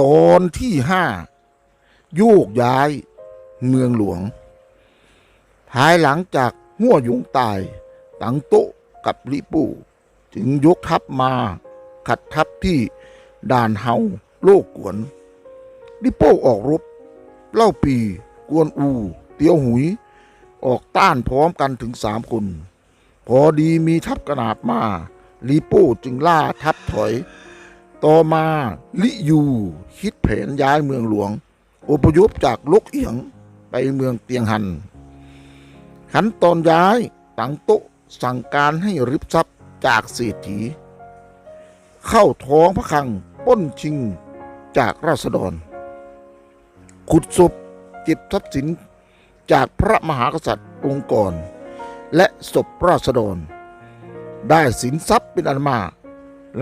ตอนที่ห้าโยกย้ายเมืองหลวง ภายหลังจากหัวหยงตายตังโตะกับลิปูจึงยกทัพมาขัดทัพที่ด่านเฮาโลกกวน ลิโป้ออกรบ เล่าปี กวนอู เตียวหุย ออกต้านพร้อมกันถึงสามคน พอดีมีทัพกระนาบมา ลิโป้จึงล่าทัพถอย ต่อมาลิยูคิดแผนย้ายเมืองหลวง อพยพจากลกเอียงไปเมืองเตียงหัน ขั้นตอนย้ายตังโตสั่งการให้ริบทรัพย์จากเศรษฐี เข้าท้องพระคลังป้นชิงจากราษฎร ขุดศพเก็บทรัพย์สินจากพระมหากษัตริย์องค์กรและศพราษฎร ได้สินทรัพย์เป็นอันมาก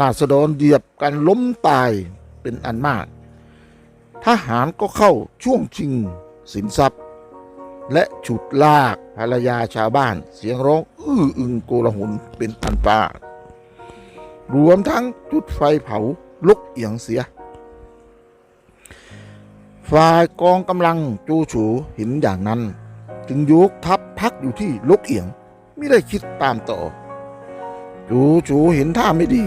ราษฎรเหยียบกันล้มตายเป็นอันมาก ทหารก็เข้าช่วงชิงสินทรัพย์ และฉุดลากภรรยาชาวบ้าน เสียงร้องอื้ออึงโกลาหลเป็นอันปารวมทั้งจุดไฟเผาลุกเอียงเสีย ฝ่ายกองกำลังจูฉูเห็นอย่างนั้น จึงยกทัพพักอยู่ที่ลกเอียง ไม่ได้คิดตามต่อ จูฉูเห็นท่าไม่ดี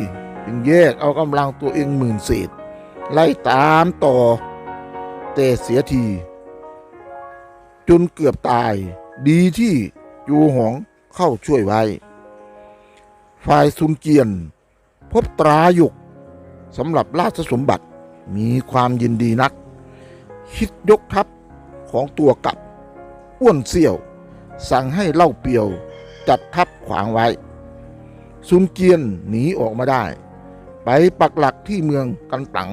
จึงแยกเอากำลังตัวเองหมื่นเศษ ไล่ตามต่อ แต่เสียที จนเกือบตาย ดีที่จูหองเข้าช่วยไว้ ฝ่ายซุนเกียน พบตราหยกสำหรับราชสมบัติมีความยินดีนัก คิดยกทัพของตัวกลับอ้วนเสี่ยว สั่งให้เล่าเปียวจัดทัพขวางไว้ ซุนเกียนหนีออกมาได้ ไปปักหลักที่เมืองกันตัง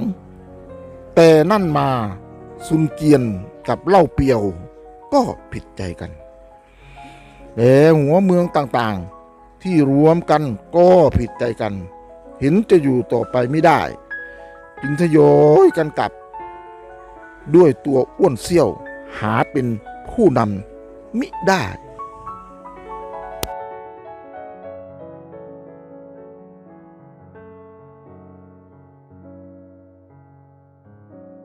แต่นั่นมาซุนเกียนกับเล่าเปียวก็ผิดใจกันแต่หัวเมืองต่างๆ ที่รวมกันก็ผิดใจกัน เห็นจะอยู่ต่อไปไม่ได้ จึงทยอยกันกลับ ด้วยตัวอ้วนเซี่ยวหาเป็นผู้นำมิได้